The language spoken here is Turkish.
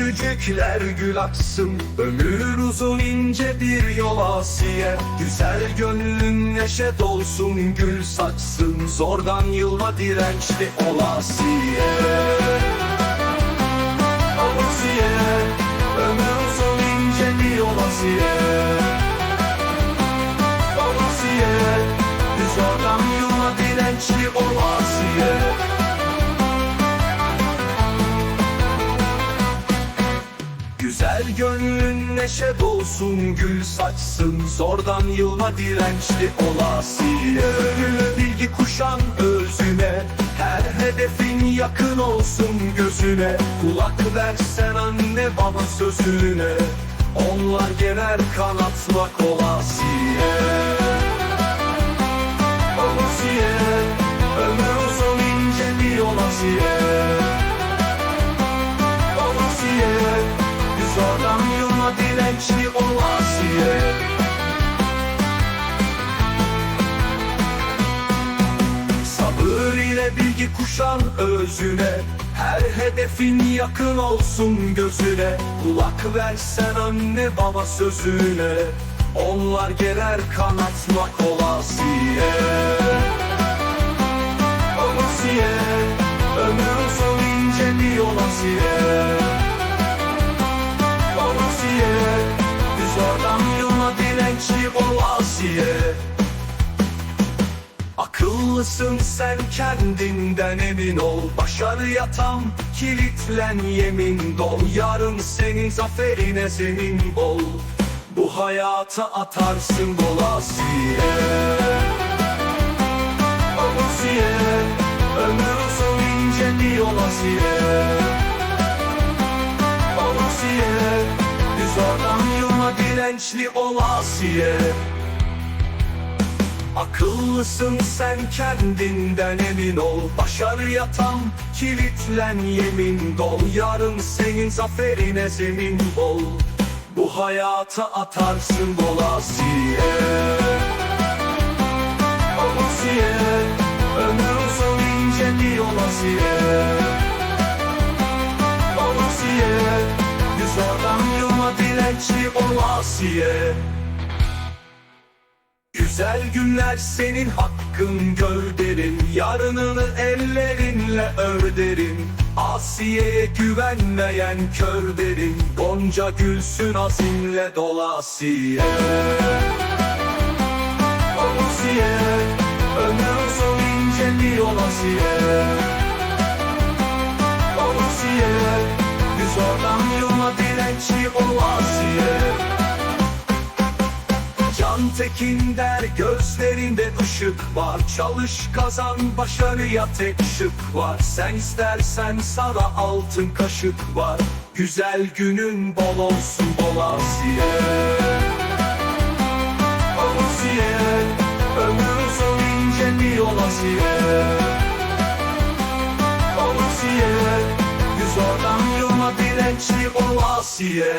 gülücükler gül açsın Ömür uzun ince bir yol asiye. Güzel gönlün neşe dolsun gül saçsın Zordan yılma dirençli ol asiye. Asiye Ömür uzun ince bir yol asiye Güzel gönlün neşe dolsun gül saçsın Zordan yılma dirençli olasıya Önüne bilgi kuşan özüne Her hedefin yakın olsun gözüne. Kulak versen anne baba sözüne Onlar gerer kanatmak olasıya kuşan özüne Her hedefin yakın olsun gözüne. Kulak versen anne baba sözüne Onlar gerer kanatmak olasiye Olasiye Ömür uzun ince bir olasiye Olasiye Zordan yılma dirençli olasiye Akıllısın sen kendinden emin ol. Başarıya tam kilitlen yemin dol. Yarın senin zaferine zemin bol. Bu hayata atarsın golasiye Olasiye Ömür uzun ince bir olasiye Olasiye Zordan yılma dirençli olasiye Akıllısın sen kendinden emin ol. Başarıya tam kilitlen yemin dol. Yarın senin zaferine zemin bol. Bu hayata atarsın golasiye Olasiye Ömür uzun ince bir olasiye Olasiye Zordan yılma dirençli olasiye Güzel günler senin hakkın gör derim Yarınını ellerinle ör derim Asiye'ye güvenmeyen kör derim Gonca gülsün azimle dolasiye Olasiye Ömür uzun ince bir olasiye Olasiye Tekin der gözlerinde ışık var. Çalış kazan başarıya tek şık var. Sen istersen sana altın kaşık var. Güzel günün bol olsun bol asiye. Olasiye Ömür uzun ince bir olasiye Olasiye Zordan yılma dirençli olasiye